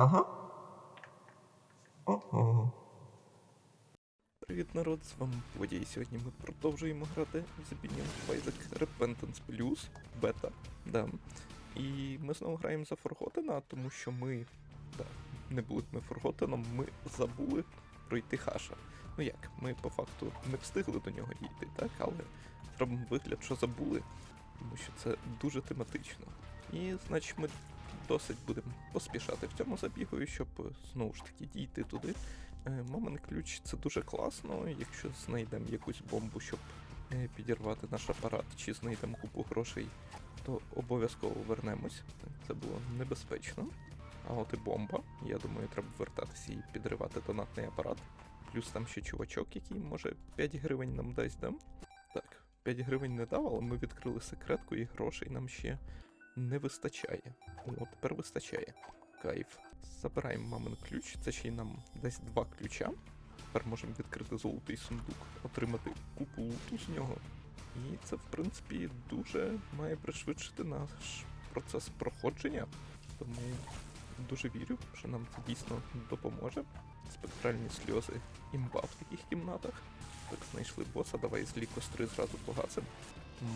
Ага. Ого. Привіт, народ, з вами Водя, і сьогодні ми продовжуємо грати в The Binding Repentance Plus бета. Да. І ми знову граємо за Форготена, тому що ми. Да, не були ми Форготеном, ми забули пройти хаша. Ну як, ми по факту не встигли до нього дійти, так? Але зробимо вигляд, що забули, тому що це дуже тематично. І значить ми досить будемо поспішати в цьому забігу, щоб е, знову ж таки дійти туди. Е, Мамин ключ це дуже класно, якщо знайдемо якусь бомбу, щоб е, підірвати наш апарат, чи знайдемо купу грошей, то обов'язково вернемось. Це було небезпечно. А от і бомба. Я думаю, треба вертатися і підривати донатний апарат. Плюс там ще чувачок, який може 5 гривень нам дасть, да? Так, 5 гривень не дав, але ми відкрили секретку і грошей нам ще не вистачає. О, тепер вистачає. Кайф. Забираємо мамин ключ, це ще й нам дасть два ключа. Тепер можемо відкрити золотий сундук, отримати купу луту з нього. І це, в принципі, дуже має пришвидшити наш процес проходження. Тому дуже вірю, що нам це дійсно допоможе. Спектральні сльози імба в таких кімнатах. Так, знайшли боса, давай злі костри зразу погасимо.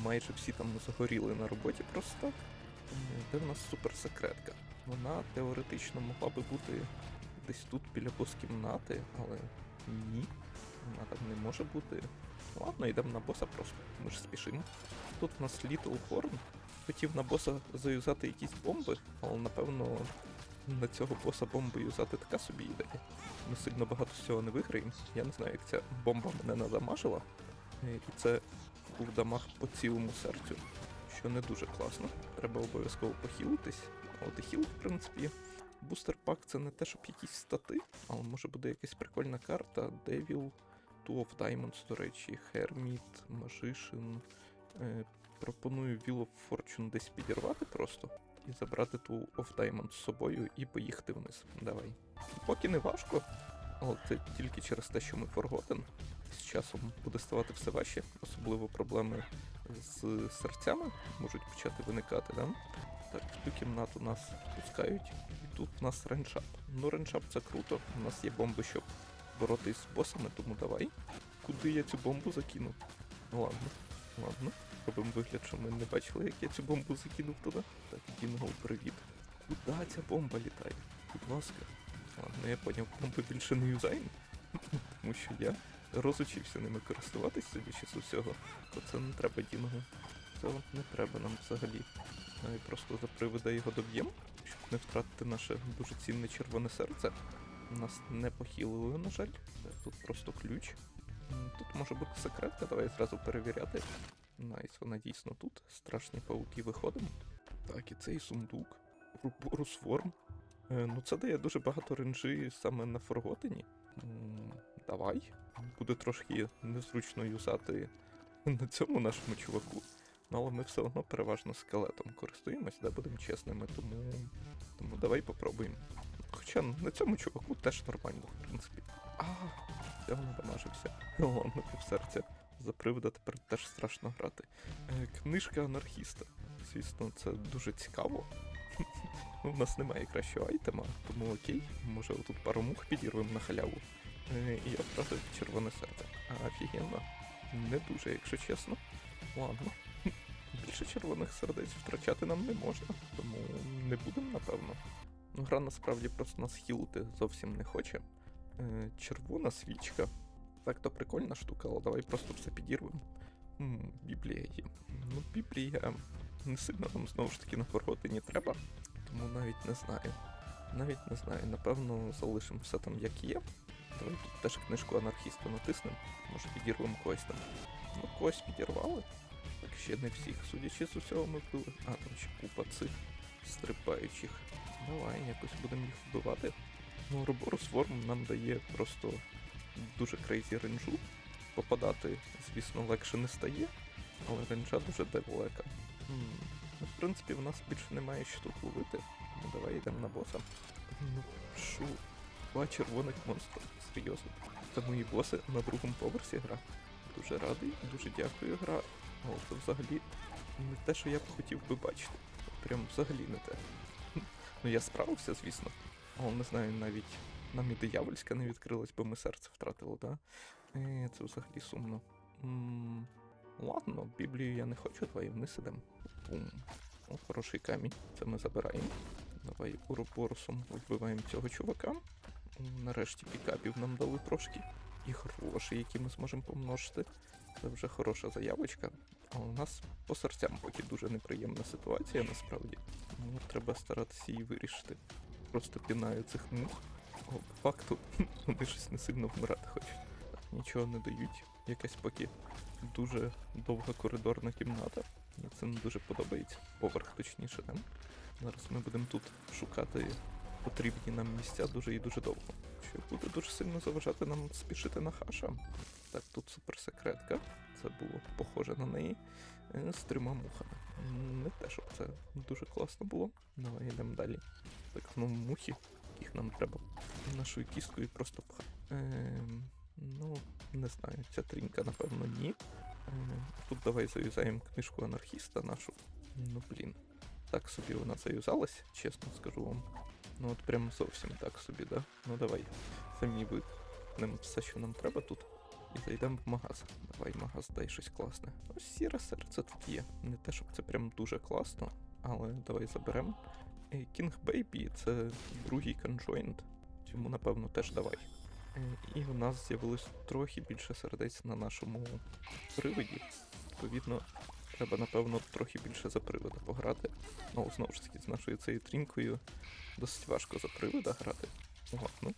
Майже всі там загоріли на роботі просто Де в нас суперсекретка? Вона теоретично могла би бути десь тут біля бос-кімнати, але ні. Вона там не може бути. Ладно, йдемо на боса просто. Ми ж спішимо. Тут в нас Little Horn. Хотів на боса заюзати якісь бомби, але напевно на цього боса бомби юзати така собі ідея. Ми сильно багато з цього не виграємо. Я не знаю, як ця бомба мене надамажила. І це був дамаг по цілому серцю, що не дуже класно. Треба обов'язково похилитись. От і хіл, в принципі, бустер пак це не те, щоб якісь стати, але може буде якась прикольна карта. Devil, Two of Diamonds, до речі, Hermit, Magician. Е, пропоную Wheel of Fortune десь підірвати просто і забрати Two of Diamonds з собою і поїхати вниз. Давай. Поки не важко, але це тільки через те, що ми Forgotten. З часом буде ставати все важче, особливо проблеми з серцями можуть почати виникати, да? Так, в ту кімнату нас пускають, і тут у нас ренчап. Ну, ренчап це круто. У нас є бомби, щоб боротись з босами, тому давай. Куди я цю бомбу закинув? Ну ладно, ладно. Робимо вигляд, що ми не бачили, як я цю бомбу закинув туди. Так, Дінгол, привіт. Куда ця бомба літає? Будь ласка. Ладно, я поняв, бомби більше не юзаємо. Тому що я розучився ними користуватись, судячи з усього. То це не треба Дінгу. Цього не треба нам взагалі. Навіть просто за привода його доб'ємо, щоб не втратити наше дуже цінне червоне серце. Нас не похилили, на жаль. Тут просто ключ. Тут може бути секретка, давай зразу перевіряти. Найс, вона дійсно тут. Страшні пауки виходимо. Так, і цей сундук. Руборус форм. Е, ну це дає дуже багато ренджі саме на Форготені. Давай. Буде трошки незручно юзати на цьому нашому чуваку. Ну, але ми все одно переважно скелетом користуємось, да, будемо чесними, тому. Тому давай попробуємо. Хоча на цьому чуваку теж нормально, в принципі. А, я надамажився. Ладно, півсерця. За привода тепер теж страшно грати. Е, книжка анархіста. Звісно, це дуже цікаво. Ну, в нас немає кращого айтема, тому окей, може отут пару мух підірвемо на халяву. Е, і я втратив червоне серце. А офігенно. Не дуже, якщо чесно. Ладно. Більше червоних сердець втрачати нам не можна, тому не будемо, напевно. Гра насправді просто нас хілити зовсім не хоче. Е, червона свічка. Так, то прикольна штука, але давай просто все підірвемо. Біблія є. Ну, Біблія не сильно нам знову ж таки на не треба, тому навіть не знаю. Навіть не знаю, напевно, залишимо все там як є. Давай тут теж книжку анархіста натиснемо, може підірвемо когось там. Ну, когось підірвали. Так ще не всіх, судячи з усього, ми вбили. А, там ще купа цих стрибаючих. Давай, якось будемо їх вбивати. Ну, Ouroboros Форм нам дає просто дуже крейзі ренджу. Попадати, звісно, легше не стає, але ренджа дуже далека. М, принципі, в нас більше немає що тут ловити. Ну, давай йдемо на боса. Ну, що? Два червоних монстра. Серйозно. Це мої боси на другому поверсі гра. Дуже радий, дуже дякую, гра. Але це взагалі не те, що я б хотів би бачити. Прям взагалі не те. Ну я справився, звісно. О, не знаю, навіть нам і диявольська не відкрилась, бо ми серце втратили, да? Е, це взагалі сумно. м ладно, Біблію я не хочу, давай вниз ідемо. Бум. О, хороший камінь. Це ми забираємо. Давай уропорусом вбиваємо цього чувака. Нарешті пікапів нам дали трошки. І гроші, які ми зможемо помножити. Це вже хороша заявочка. А у нас по серцям поки дуже неприємна ситуація насправді. Ну, треба старатися її вирішити. Просто пінаю цих мух. О, по факту вони щось не сильно вмирати хочуть. Нічого не дають. Якась поки дуже довга коридорна кімната. Мені це не дуже подобається. Поверх точніше, там. Зараз ми будемо тут шукати потрібні нам місця дуже і дуже довго. Що буде дуже сильно заважати нам спішити на хаша. Так, тут суперсекретка. Це було похоже на неї. Е, З трьома мухами. Не те, щоб це дуже класно було. Давай йдемо далі. Так, знову мухи, яких нам треба нашою кісткою просто пхати. Ем, ну, не знаю, ця трінька, напевно, ні. Тут давай зав'язаємо книжку анархіста нашу. Ну, блін. Так собі вона зав'язалась, чесно скажу вам. Ну от прям зовсім так собі, да? Ну давай. Самі викнемо все, що нам треба тут. І зайдемо в магаз. Давай, магаз, дай щось класне. Ось сіре серце тут є. Не те, щоб це прям дуже класно, але давай заберемо. King Baby це другий conjoint, Цьому, напевно, теж давай. І у нас з'явилось трохи більше сердець на нашому привиді. Відповідно, треба, напевно, трохи більше за привида пограти. Ну, знову ж таки, з нашою цією трінькою досить важко за привида грати. Ладно.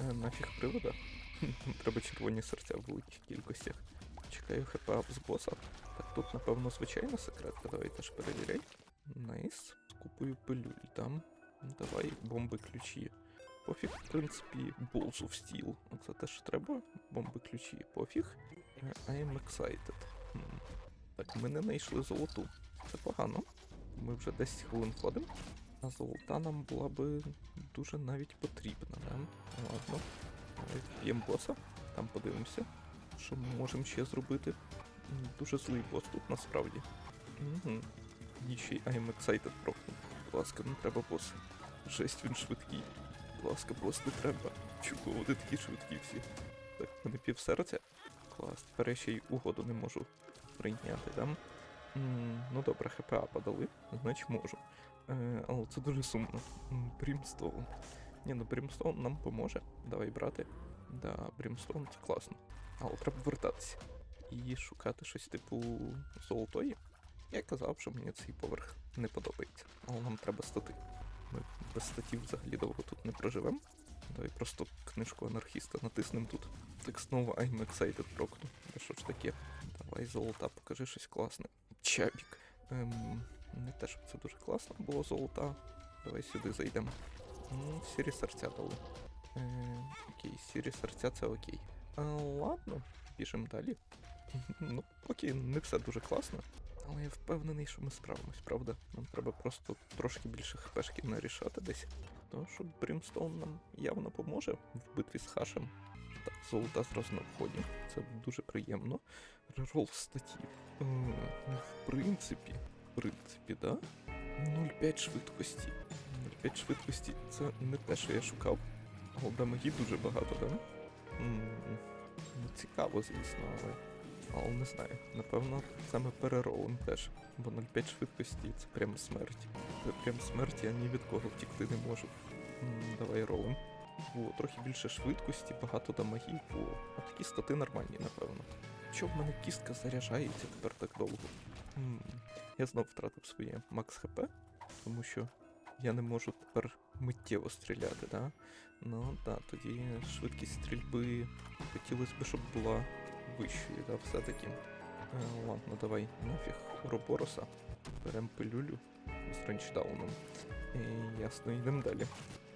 Е, Нафіг привида. Треба червоні серця в великих кількостях. Чекаю хп ап з боса. Так, тут, напевно, звичайна секретка. Давай теж перевіряй. Найс. Купую пилюль там. Давай бомби ключі. Пофіг, в принципі, Balls of Steel. Оце теж треба. Бомби ключі. Пофіг. Е, I am excited. Так, ми не знайшли золоту. Це погано. Ми вже 10 хвилин ходимо. А золота нам була би дуже навіть потрібна, да? Ладно. П'ємо боса, там подивимося, що ми можемо ще зробити. Дуже злий бос тут насправді. Угу. І ще й I'm excited прокнув. Будь ласка, не треба бос. Жесть, він швидкий. Будь ласка, бос не треба. Чого вони такі швидкі всі? Так, мене пів серця. Клас, тепер я ще й угоду не можу прийняти, да? М, ну добре, ХПА подали, значить можу. Е, але це дуже сумно. Брімстоун. Ні, ну Брімстоун нам поможе. Давай брати. Да, Брімстоун це класно. Але треба вертатися. І шукати щось типу золотої. Я казав, що мені цей поверх не подобається. Але нам треба стати. Без статів взагалі довго тут не проживемо. Давай просто книжку анархіста натиснемо тут. Так знову I'm excited прокну. Та що ж таке? Давай золота, покажи щось класне. Чабік. Ем, не те, щоб це дуже класно було золота. Давай сюди зайдемо. Ну, сірі серця дали. Е, окей, сірі серця це окей. А, ладно, біжимо далі. ну, поки не все дуже класно. Але я впевнений, що ми справимось, правда? Нам треба просто трошки більше хпшків нарішати десь. Тому що Брімстоун нам явно поможе в битві з хашем. Так, золота зразу на вході. Це дуже приємно. Рерол статів. Е, ну, в принципі, в принципі, да? 0,5 швидкості. 0,5 швидкості це не те, що я шукав. Але дамаги дуже багато, да? М, Ну, цікаво, звісно, але. Але не знаю. Напевно, саме переролом теж. Бо 0,5 швидкості це прям смерть. Це прям смерть, я ні від кого втікти не можу. Давай ролим. О, трохи більше швидкості, багато дамагів. О, а такі стати нормальні, напевно. Чого в мене кістка заряджається тепер так довго? Я знов втратив своє макс хп, тому що я не можу тепер миттєво стріляти, да? Ну да, тоді швидкість стрільби хотілося б, щоб була вищою, да, все-таки. Е, ладно, давай нафіг Уробороса. Берем пилюлю з рейндж-дауном. І ясно, йдемо далі.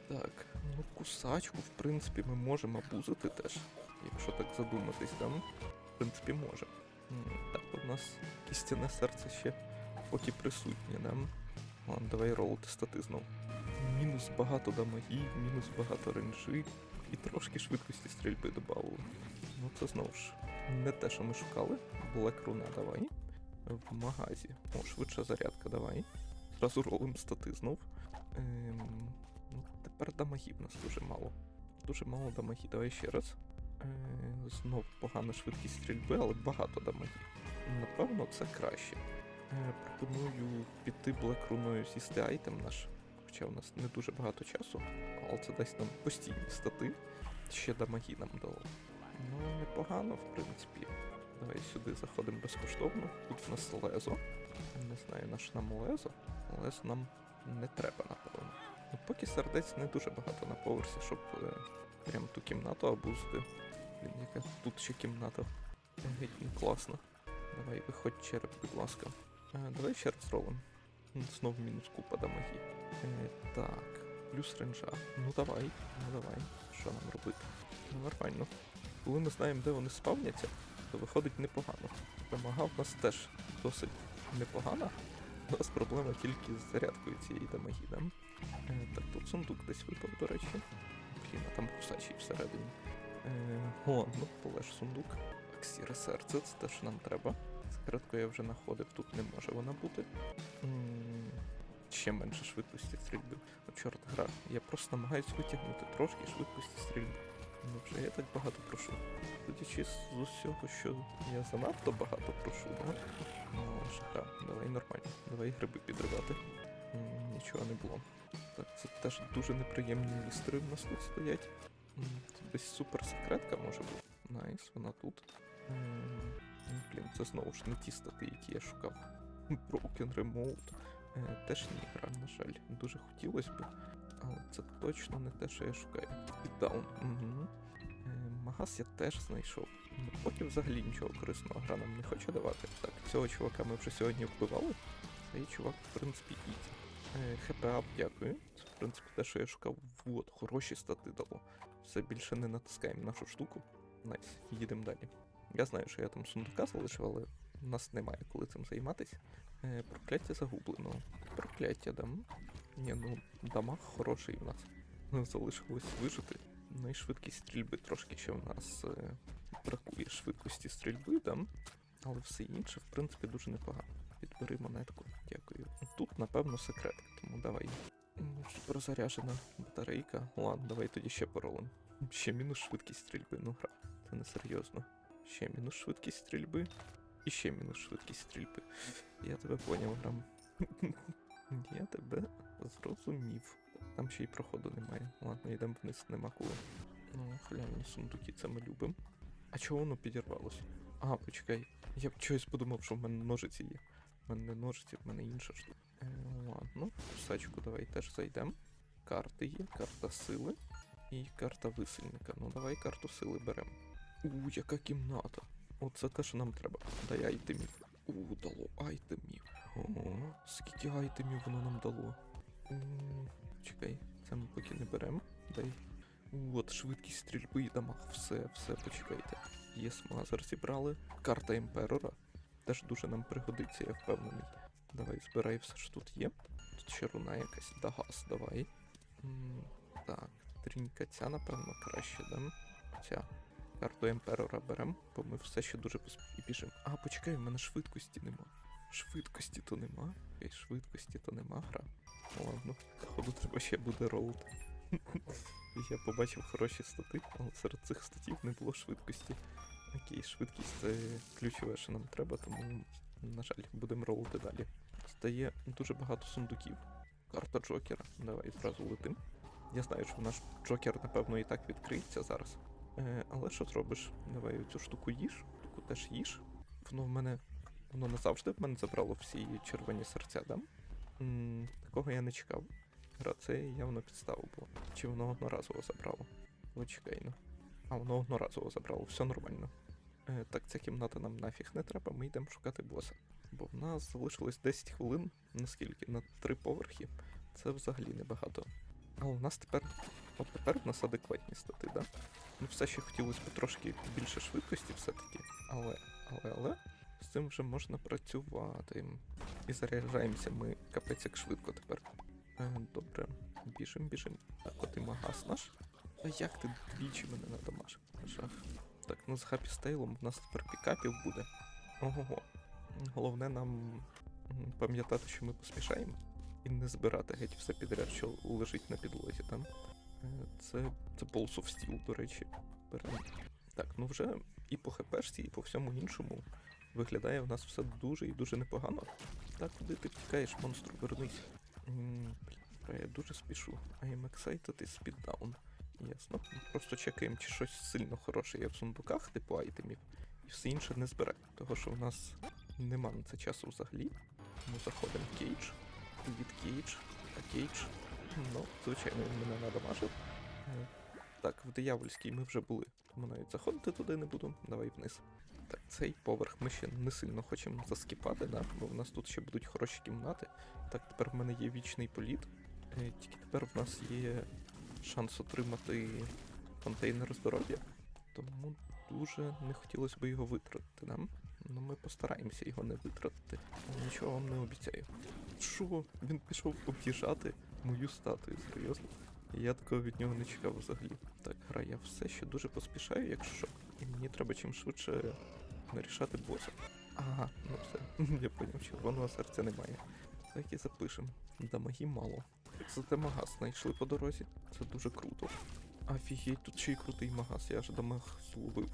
Так, ну кусачку, в принципі, ми можемо абузити теж. Якщо так задуматись, да? В принципі, може. Так, у нас кістяне серце ще поки присутнє, да? Ладно, давай ролити стати знов. Мінус багато дамагів, мінус багато ренжи і трошки швидкості стрільби додали. Ну це знову ж не те, що ми шукали. Black руна давай. В магазі. О, швидша зарядка, давай. Зразу ролим стати знов. Ем, ну, тепер дамагів нас дуже мало. Дуже мало дамагів. Давай ще раз. Е, знов погана швидкість стрільби, але багато дамагів. Напевно, це краще. Е, пропоную піти блекруною з'їсти айтем наш. Хоча у нас не дуже багато часу, але це дасть нам постійні стати. Ще дамаги нам дало. Непогано, в принципі. Давай сюди заходимо безкоштовно. Тут в нас лезо. Не знаю, наш нам лезо. Лезо нам не треба, напевно. Ну, поки сердець не дуже багато на поверсі, щоб е, прям ту кімнату обузити. Блін, яка тут ще кімната. Геть не класно. Давай, виходь череп, будь ласка. Е, давай ще раз ролим. М, Знов мінус купа дамаги. Е, так, плюс ренжа. Ну давай, ну давай. Що нам робити? Ну нормально. Коли ми знаємо, де вони спавняться, то виходить непогано. Дамага в нас теж досить непогана. У нас проблема тільки з зарядкою цієї дамаги, да? Е, так, тут сундук десь випав, до речі. Блін, а там кусачий всередині. Е, о, ну полеж сундук. Аксіре серце, це те, що нам треба. Секретку я вже знаходив, тут не може вона бути. М, Ще менше швидкості стрільби. Ну, чорт гра. Я просто намагаюсь витягнути трошки швидкості стрільби. Ну, вже я так багато прошу. Судячи з усього, що я занадто багато прошу, да? Ну, ж давай нормально. Давай гриби підривати. М, Нічого не було. Так, це теж дуже неприємні містери в нас тут стоять. М, Це десь супер секретка може бути. Найс, вона тут. М, Блін, це знову ж не ті стати, які я шукав. Broken Remote. Е, Теж ні гра, на жаль. Дуже хотілося б. Але це точно не те, що я шукаю. Піддаун. Угу. Е, Магаз я теж знайшов. Ну, поки взагалі нічого корисного гра нам не хоче давати. Так, цього чувака ми вже сьогодні вбивали. Цей чувак, в принципі, ізі. Е, ХПА, дякую. Це, в принципі, те, що я шукав. Вот, хороші стати дало. Все більше не натискаємо нашу штуку. Найс, їдемо далі. Я знаю, що я там сундука залишив, але в нас немає коли цим займатися. Е, прокляття загубленого. Прокляття дам. Ні, ну дамаг хороший в нас. Залишилось вижити. Ну і швидкість стрільби трошки ще в нас е, бракує швидкості стрільби, дам. Але все інше, в принципі, дуже непогано. Підбери монетку, дякую. Тут, напевно, секретка, тому давай. М, Розаряжена батарейка. Ладно, давай тоді ще поролим. Ще мінус швидкість стрільби, ну гра. Це не серйозно. Ще мінус швидкість стрільби. І ще мінус швидкість стрільби. Я тебе поняв, грам. Я тебе зрозумів. Там ще й проходу немає. Ладно, йдемо вниз, нема коли. Ну, халявні сундуки, це ми любимо. А чого воно підірвалося? А, почекай. Я б чогось подумав, що в мене ножиці є. В мене не ножиці, в мене інша штука. Е, ладно, в сачку давай теж зайдемо. Карти є, карта сили і карта висильника. Ну давай карту сили беремо. У, яка кімната. Оце те, що нам треба. Дай айтемів. У, дало айтемів. Ого, скільки айтемів воно нам дало. Чекай, це ми поки не беремо. Дай. От, швидкість стрільби і дамаг. Все, все, почекайте. Є смазер зібрали. Карта імперора. Теж дуже нам пригодиться, я впевнений. Давай, збирай все, що тут є. Тут ще руна якась. Дагас, давай. Так, трінька ця, напевно, краще, да? Ця. Карту імперора беремо, бо ми все ще дуже і біжимо. А, почекай, в мене швидкості нема. Швидкості то нема. Швидкості то нема гра. Ладно, походу треба ще буде ролити. Я побачив хороші стати, але серед цих статів не було швидкості. Окей, швидкість це ключове, що нам треба, тому, на жаль, будемо ролити далі. Стає дуже багато сундуків. Карта Джокера. Давай зразу летим. Я знаю, що наш Джокер, напевно, і так відкриється зараз. Е, але що зробиш? Давай цю штуку їж, штуку теж їж. Воно в мене. Воно назавжди в мене забрало всі червоні серця, да? М, такого я не чекав. Гра, це явно підстава була. Чи воно одноразово забрало? Почекай, ну. А, воно одноразово забрало, все нормально. Е, так, ця кімната нам нафіг не треба, ми йдемо шукати боса. Бо в нас залишилось 10 хвилин, наскільки? На три поверхи. Це взагалі небагато. Але у нас тепер. От тепер в нас адекватні стати, да? Ну, все ще хотілося б трошки більше швидкості все-таки. Але, але, але, з цим вже можна працювати. І заряджаємося ми капець як швидко тепер. Е, добре, біжим, біжим. Так, от і магаз наш. А як ти двічі мене надамажив? Жах. Так, ну з Хапі Стейлом в нас тепер пікапів буде. Ого-го. Головне нам пам'ятати, що ми поспішаємо. і не збирати геть все підряд, що лежить на підлозі там. Е, Це, це Balls of Steel, до речі. Так, ну вже і по хпшці, і по всьому іншому виглядає в нас все дуже і дуже непогано. Так, куди ти втікаєш, монстру, вернись. Я дуже спішу. I am excited і speed down. Ясно. Просто чекаємо, чи щось сильно хороше є в сундуках, типу айтемів, і все інше не збере. Того, що в нас нема на це часу взагалі. Тому заходимо в кейдж. Від кейдж. А кейдж. Ну, звичайно, він мене надамажив. Е, Так, в диявольській ми вже були, тому навіть заходити туди не буду. Давай вниз. Так, цей поверх ми ще не сильно хочемо заскіпати, да? бо в нас тут ще будуть хороші кімнати. Так, тепер в мене є вічний політ. Е, Тільки тепер в нас є шанс отримати контейнер здоров'я. Тому дуже не хотілося б його витратити нам. Ну ми постараємося його не витратити. Нічого вам не обіцяю. Що? Він пішов об'їжджати мою статую, серйозно? Я такого від нього не чекав взагалі. Так, гра, я все ще дуже поспішаю, якщо що. І мені треба чим швидше нарішати боса. Ага, ну все. Я поняв, червоного серця немає. Так і запишем. Дамаги мало. Зате магаз знайшли по дорозі. Це дуже круто. Офігеть, тут ще й крутий магаз. Я аж дамаг зловив,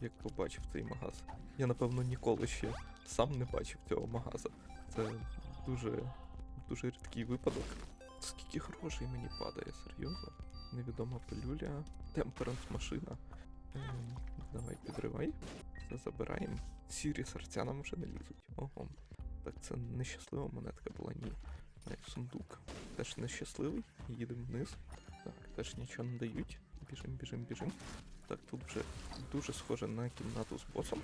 як побачив цей магаз. Я напевно ніколи ще сам не бачив цього магаза. Це дуже, дуже рідкий випадок. Скільки грошей мені падає, серйозно? Невідома пилюля, темперанс машина. Ем, давай підривай. Це забираємо. Сірі серця нам вже не лізуть. Ого. Так, це нещаслива монетка була, ні. Ай, сундук. Теж нещасливий. Їдемо вниз. Так, теж нічого не дають. Біжим, біжим, біжим. Так, тут вже дуже схоже на кімнату з босом.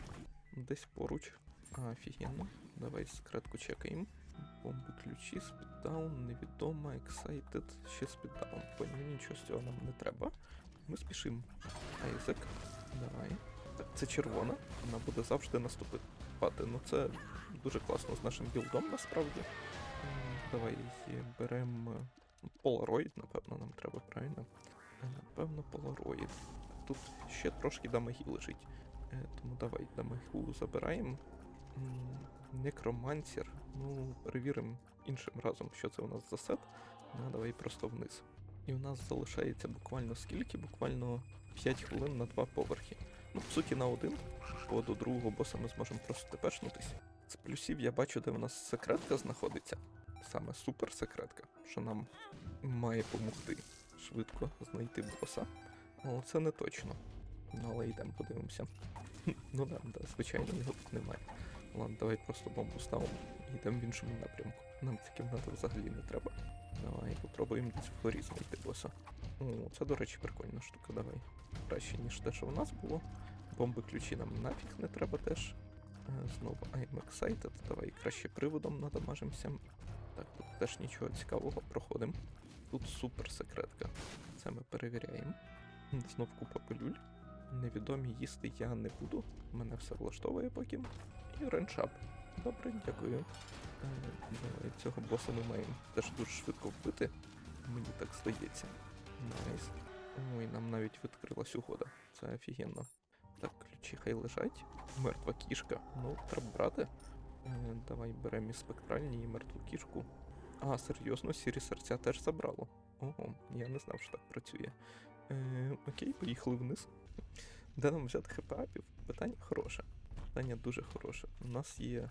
Десь поруч. А, офігенно. Давай секретку чекаємо. Бомби ключі, спіддаун, невідома, excited, ще спіддаун. Поняв, нічого з цього нам не треба. Ми спішимо. Айзек, давай. Це червона, вона буде завжди наступати. Ну це дуже класно з нашим білдом насправді. Давай беремо Polaroid, напевно, нам треба, правильно? Е, Напевно, Polaroid. Тут ще трошки дамаги лежить. Е, Тому давай дамагу забираємо. Некромансер. Ну, перевіримо іншим разом, що це у нас за сет. Ну, давай просто вниз. І у нас залишається буквально скільки? Буквально 5 хвилин на два поверхи. Ну, по суті, на один, бо до другого боса ми зможемо просто тепешнутись. З плюсів я бачу, де у нас секретка знаходиться. Саме супер секретка, що нам має допомогти швидко знайти боса. Але це не точно. Ну, але йдемо, подивимося. Ну да, да, звичайно, його тут немає. Ладно, давай просто бомбу ставимо і йдемо в іншому напрямку. Нам ця кімната взагалі не треба. Давай попробуємо десь вгорі знайти боса. О, це, до речі, прикольна штука, давай. Краще, ніж те, що в нас було. Бомби ключі нам нафіг не треба теж. Е, Знову I'm excited. Давай краще приводом надамажимося. Так, тут теж нічого цікавого проходимо. Тут супер секретка. Це ми перевіряємо. Знов купа пилюль. Невідомі їсти я не буду. Мене все влаштовує поки. І реншап. Добре, дякую. Е, Давай цього боса ми маємо теж дуже швидко вбити. Мені так здається. Найс. Ой, нам навіть відкрилась угода. Це офігенно. Так, ключі хай лежать. Мертва кішка. Ну, треба брати. Е, давай беремо і спектральні і мертву кішку. А, серйозно, сірі серця теж забрало. Ого, я не знав, що так працює. Е, окей, поїхали вниз. Де нам взяти хп-апів? Питання хороше. Питання дуже хороше. У нас є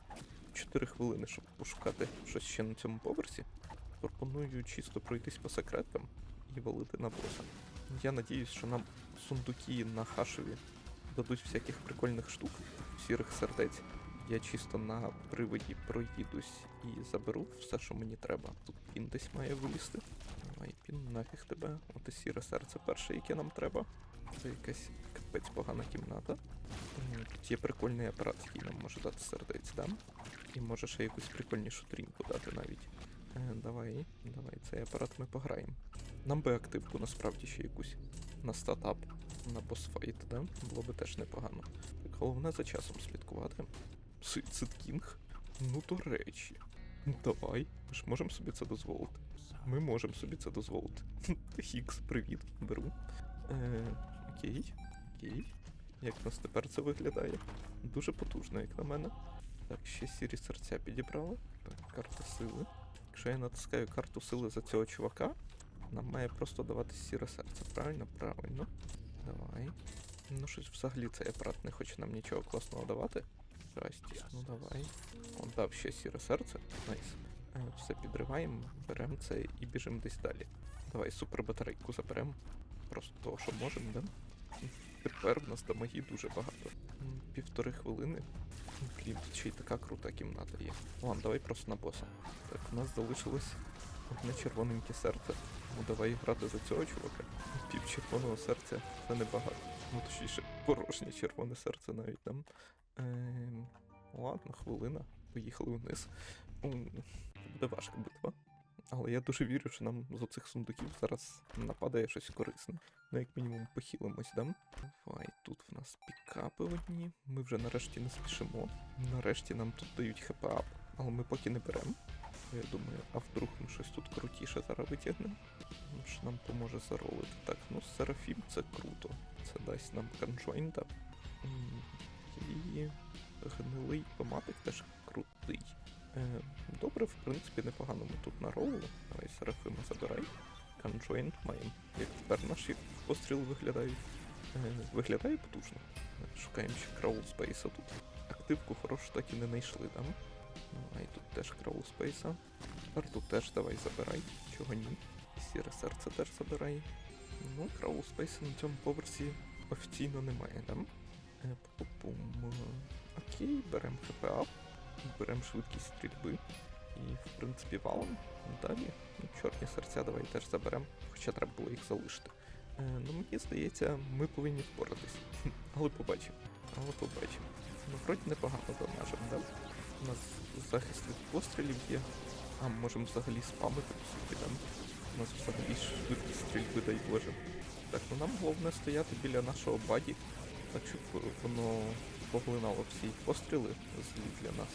4 хвилини, щоб пошукати щось ще на цьому поверсі. Пропоную чисто пройтись по секреткам і валити на боса. Я надіюсь, що нам сундуки на хашеві дадуть всяких прикольних штук, сірих сердець. Я чисто на приводі проїдусь і заберу все, що мені треба. Тут пін десь має вилізти. Давай, пін, нафіг тебе. От сіре серце перше, яке нам треба. Це якась капець погана кімната. Тут є прикольний апарат, який нам може дати сердець, да? І може ще якусь прикольнішу трінку дати навіть. Е, давай, давай, цей апарат ми пограємо. Нам би активку насправді ще якусь на статап, на босфайт, да? Було би теж непогано. Так, головне за часом слідкувати. Суїцид Кінг? Ну, до речі. Давай, ми ж можемо собі це дозволити. Ми можемо собі це дозволити. Хікс, привіт, беру. Е, окей, окей. Як у нас тепер це виглядає? Дуже потужно, як на мене. Так, ще сірі серця підібрали. Так, карта сили. Якщо я натискаю карту сили за цього чувака, нам має просто давати сіре серце. Правильно? Правильно. Давай. Ну щось взагалі цей апарат не хоче нам нічого класного давати. Здрасті. Ну давай. Он дав ще сіре серце. Найс. Е, Все підриваємо, беремо це і біжимо десь далі. Давай супер батарейку заберемо. Просто того, що можемо, да? Тепер в нас дамагі дуже багато. Півтори хвилини. Блін, тут ще й така крута кімната є. Ладно, давай просто на боса. Так, у нас залишилось одне червоненьке серце. Ну давай грати за цього чувака. Пів червоного серця це небагато. Ну точніше, порожнє червоне серце навіть там. Ем, ладно, хвилина. Поїхали вниз. Буде важка битва. Але я дуже вірю, що нам з оцих сундуків зараз нападає щось корисне. Ну, як мінімум, похилимось, да? Давай, тут в нас пікапи одні. Ми вже нарешті не спішимо. Нарешті нам тут дають хп-ап, але ми поки не беремо. Я думаю, а вдруг ми щось тут крутіше зараз витягнемо. Що нам поможе заролити. Так, ну Серафім це круто. Це дасть нам конжойнта. І гнилий поматик теж крутий. Е, добре, в принципі, непогано ми тут наролили. Давай Серафима забирай. Conjoint маємо. Як тепер наші постріли виглядають. Е, виглядає потужно. Шукаємо ще краул спейса тут. Активку хорошу так і не знайшли, там. Давай тут теж краул спейса. Тепер тут теж давай забирай. Чого ні. Сіре серце теж забирай. Ну, краул спейса на цьому поверсі офіційно немає, там. Е. Е, Окей, беремо ХП-ап, беремо швидкість стрільби. І, в принципі, валом. Далі. Ну, чорні серця давай теж заберемо, хоча треба було їх залишити. Е, ну, мені здається, ми повинні впоратись. Але побачимо. Але побачимо. Ну, вроді непогано дамажимо, да? У нас захист від пострілів є. А ми можемо взагалі спамити да? У нас взагалі швидкість стрільби, дай Боже. Так, ну нам головне стояти біля нашого баді, так щоб воно поглинало всі постріли злі для нас.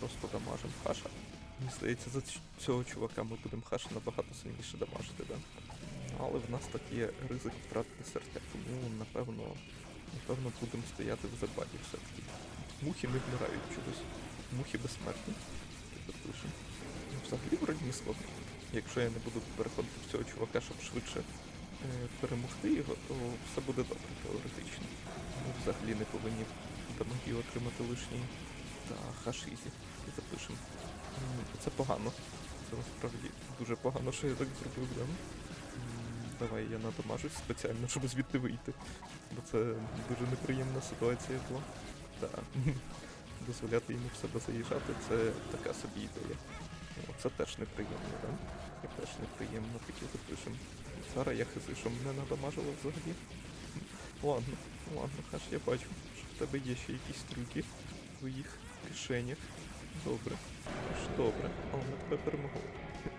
Просто дамажимо хаша. Мені здається, за цього чувака ми будемо хаша набагато сильніше дамажити, да? Але в нас так є ризик втратити серця, тому напевно, напевно будемо стояти в забаді все-таки. Мухи не вмирають чогось. Мухи безсмертні. Ну, взагалі вроді не складно. Якщо я не буду переходити в цього чувака, щоб швидше е, перемогти його, то все буде добре теоретично. Ми взагалі не повинні дамагів отримати лишній та хашизі. І запишемо. Це погано. Це насправді дуже погано, що я так зробив, да? Давай я надамажусь спеціально, щоб звідти вийти. Бо це дуже неприємна ситуація була. Так. Дозволяти йому в себе заїжджати, це така собі ідея. Це теж неприємно, так? Це теж неприємно, таке запишемо. Зараз я хизи, що мене надамажило взагалі. Ладно, ладно, аж я бачу, що в тебе є ще якісь трюки в твоїх кишенях. Добре. Аж добре, але ми тебе перемогли.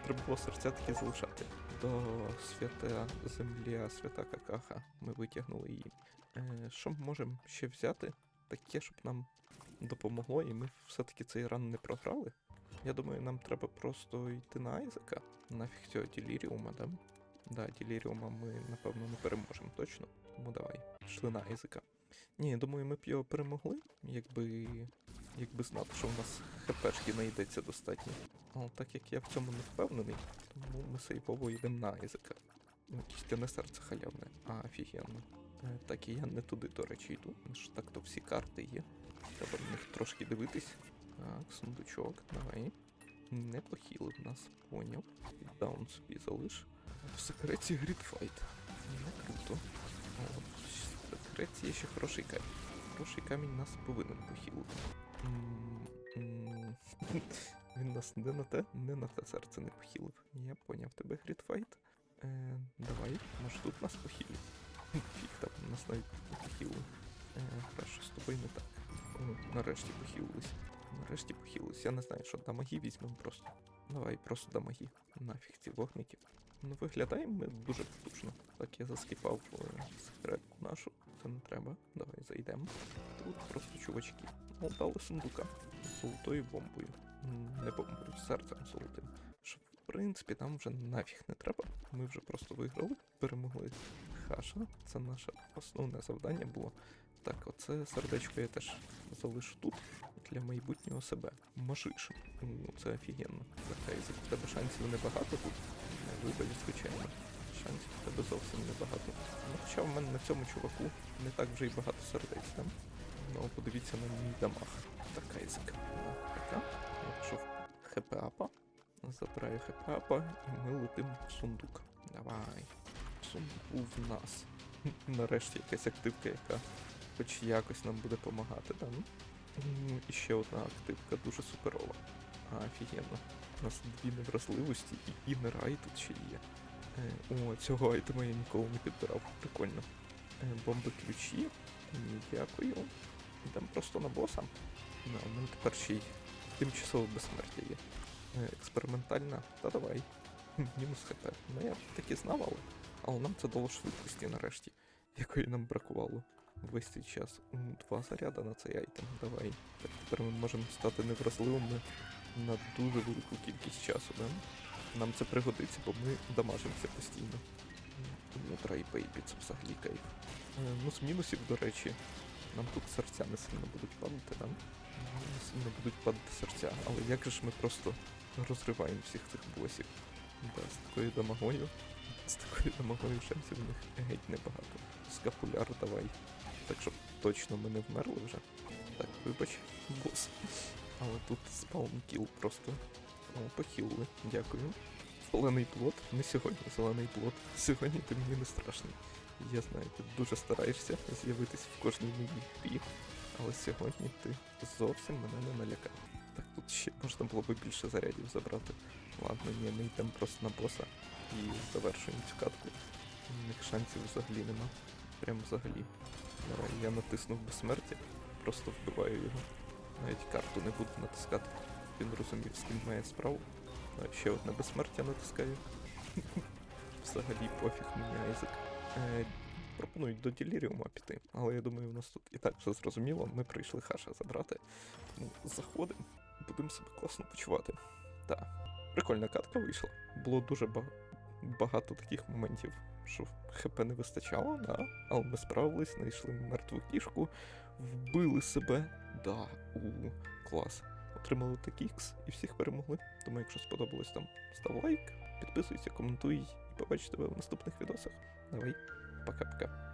Треба було серця таки залишати. До свята земля, свята какаха. Ми витягнули її. Е, що ми можемо ще взяти? Таке, щоб нам допомогло, і ми все-таки цей ран не програли. Я думаю, нам треба просто йти на Айзека. Нафіг цього Діліріума, да? Да, Діліріума ми, напевно, не переможемо точно. Тому давай, йшли на Айзека. Ні, думаю, ми б його перемогли, якби. Якби знати, що в нас хпшки знайдеться достатньо. Але так як я в цьому не впевнений, тому ми сейвово йдемо на Айзека. Ну, Кістяне серце халявне. А, офігенно. Е, Так, і я не туди, до речі, йду. Ну Так, то всі карти є. Треба на них трошки дивитись. Так, сундучок, давай. Не похилив нас, поняв. Даун собі залиш. В секреті грідфайт. Не круто. От в секреті є ще хороший камінь. Хороший камінь нас повинен похилити. Він нас не на те, не на те серце не похилив. Я поняв тебе, грідфайт. Е, давай, може тут нас похилить. Фіг там, нас навіть не похилили. Е, хорошо, з тобою не так. О, нарешті похилились. Нарешті похилились. Я не знаю, що дамаги візьмемо просто. Давай, просто дамаги. Нафіг ці вогники. Ну, виглядаємо ми дуже потужно. Так я заскіпав е, секретку нашу. Це не треба. Давай зайдемо. Тут просто чувачки. Ну, дали сундука золотою бомбою. Не бомбою, серцем золотим. Що, в принципі, нам вже нафіг не треба. Ми вже просто виграли, перемогли Хаша. Це наше основне завдання було. Так, оце сердечко я теж залишу тут. для майбутнього себе. Можиш. Ну, це офігенно. Захайзик, у тебе шансів небагато тут. На виборі, звичайно. Шансів у тебе зовсім небагато. Ну, хоча в мене на цьому чуваку не так вже й багато сердець, там. Ну, подивіться на мій дамаг. Так, Айзек. Ну, така. Якщо хп апа. Забираю хп апа і ми летимо в сундук. Давай. Сундук в нас. Нарешті якась активка, яка хоч якось нам буде допомагати, да? Ну, і ще одна активка дуже суперова. Офігенно. У нас дві невразливості і інерай тут ще є. Е, о, цього айтема я ніколи не підбирав. Прикольно. Е, бомби ключі. Дякую. Йдемо просто на боса. На, у мене тепер ще й тимчасове безсмертя є. Е, експериментальна. Та давай. Мінус хп. Ну я так і знав, але. Але нам це дало швидкості нарешті, якої нам бракувало весь цей час. Два заряда на цей айтем. Давай. Так тепер ми можемо стати невразливими на дуже велику кількість часу, да? Нам це пригодиться, бо ми дамажимося постійно. Ну, трай бейбі, це взагалі кайф. Е, Ну, з мінусів, до речі, нам тут серця не сильно будуть падати, да? Не сильно будуть падати серця, але як же ж ми просто розриваємо всіх цих босів. Да, з такою дамагою. З такою дамагою шансів в них геть небагато. Скапуляр давай. Так щоб точно ми не вмерли вже. Так, вибач, бос. Але тут спаун кіл просто. О. Дякую. Зелений плод. Не сьогодні зелений плод. Сьогодні ти мені не страшний. Я знаю, ти дуже стараєшся з'явитись в кожній моїй грі, але сьогодні ти зовсім мене не налякав. Так тут ще можна було би більше зарядів забрати. Ладно, ні, ми йдемо просто на боса і завершуємо цю катку. У них шансів взагалі нема. Прям взагалі. Давай, я натиснув безсмертя, просто вбиваю його. Навіть карту не буду натискати. Він розумів, з ким має справу. А ще одне безсмертя натискаю. Взагалі пофіг мені Айзек. Е, пропонують до Деліріума піти, але я думаю, у нас тут і так все зрозуміло. Ми прийшли хаша забрати. Тому заходимо, будемо себе класно почувати. Так, прикольна катка вийшла. Було дуже ба- багато таких моментів, що ХП не вистачало, да? але ми справились, знайшли мертву кішку, вбили себе. Да, у клас. Отримали такікс і всіх перемогли. Тому, якщо сподобалось там, став лайк, підписуйся, коментуй і побачите тебе в наступних відосах. Давай, пока-пока.